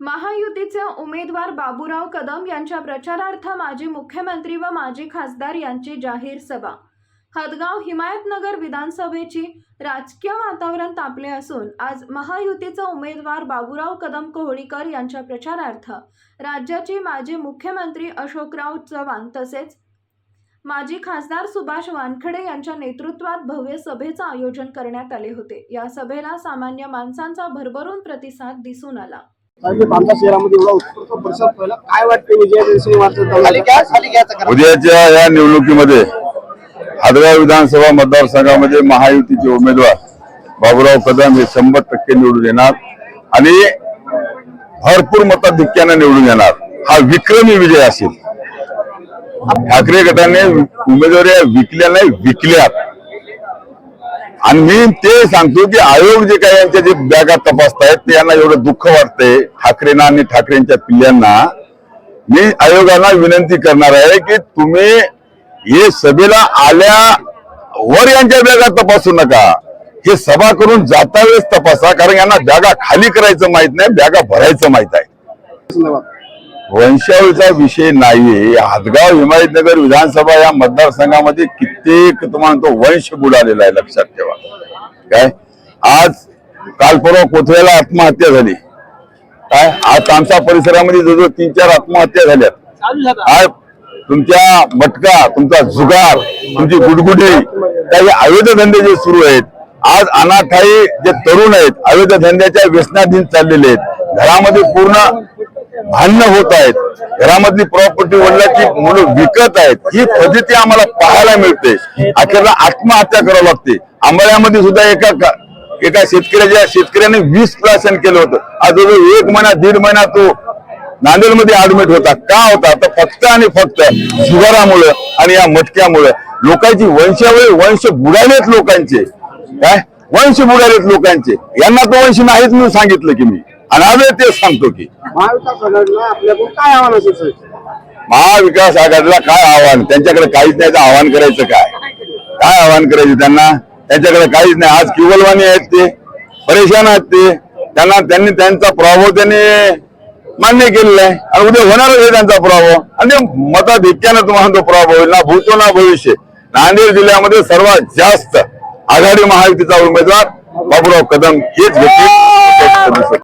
महायुतीचे उमेदवार बाबूराव कदम यांच्या प्रचारार्थ माजी मुख्यमंत्री व माजी खासदार यांची जाहीर सभा. हदगाव हिमायतनगर विधानसभेची राजकीय वातावरण तापले असून आज महायुतीचा उमेदवार बाबूराव कदम कोहळीकर यांच्या प्रचारार्थ राज्याचे माजी मुख्यमंत्री अशोकराव चव्हाण तसेच माजी खासदार सुभाष वानखडे यांच्या नेतृत्वात भव्य सभेचं आयोजन करण्यात आले होते. या सभेला सामान्य माणसांचा भरभरून प्रतिसाद दिसून आला. उद्याच्या या निवडणुकीमध्ये हदगाव विधानसभा मतदारसंघामध्ये महायुतीचे उमेदवार बाबूराव कदम हे शंभर टक्के निवडून येणार आणि भरपूर मताधिक्यानं निवडून येणार. हा विक्रमी विजय असेल. ठाकरे गटाने उमेदवारी विकल्या नाही विकल्यात. आणि मी ते सांगतो की आयोग जे काही यांच्या जे बॅगा तपासतायत ते यांना एवढं दुःख वाटतंय ठाकरेंना आणि ठाकरेंच्या पिल्ल्यांना मी आयोगाला विनंती करणार आहे की तुम्ही हे सभेला आल्या वर यांच्या बॅगा तपासू नका. हे सभा करून जाता वेळेस तपासा कारण यांना बॅगा खाली करायचं माहीत नाही बॅगा भरायचं माहीत आहे. वंशावळीचा विषय नाहीये. हदगाव हिमायतनगर विधानसभा या मतदारसंघामध्ये कित्येक तुम्हाला तो वंश बुडालेला आहे लक्षात ठेवा. काय? आज काल परवा कोथळ्याला आत्महत्या झाली. काय? आज आमच्या परिसरामध्ये जवळजवळ तीन चार आत्महत्या झाल्यात. आज तुमच्या मटका तुमचा जुगार तुमची गुडगुडी काही अवैध धंदे जे सुरू आहेत आज अनाठाई जे तरुण आहेत अवैध धंद्याच्या व्यसनाधीन चाललेले आहेत घरामध्ये पूर्ण भांडणं होत आहेत. घरामधली प्रॉपर्टी वडिलाची मुलं विकत आहेत. ही पद्धती आम्हाला पाहायला मिळते. अखेरला आत्महत्या करावी लागते. आंबाळ्यामध्ये सुद्धा एका एका शेतकऱ्याच्या शेतकऱ्याने वीस प्राशन केलं होतं. आज एक महिना दीड महिना तो नांदेडमध्ये ऍडमिट होता. का होता? तर फक्त आणि फक्त जुगारामुळं आणि या मटक्यामुळं. लोकांची वंशावळी वंश बुडालेत लोकांचे. काय? वंश बुडालेत लोकांचे. यांना तो वंश नाहीच म्हणून सांगितलं की मी. आणि आम्ही ते सांगतो की महाविकास आघाडीला आपल्याकडून काय आव्हान असेल साहेब? महाविकास आघाडीला काय आव्हान? त्यांच्याकडे काहीच नाही तर आव्हान करायचं काय? काय आव्हान करायचं त्यांना? त्यांच्याकडे काहीच नाही. आज किवलवाणी आहेत ते परेशान आहेत ते. त्यांना त्यांनी त्यांचा प्रभाव त्यांनी मान्य केलेला आहे. आणि उद्या होणारच आहे त्यांचा प्रभाव. आणि मताधिक्यानं तुम्हाला तो प्रभाव होईल ना भूतो ना भविष्य. नांदेड जिल्ह्यामध्ये सर्वात जास्त आघाडी महायुतीचा उमेदवार बाबूराव कदम हेच व्यक्ती.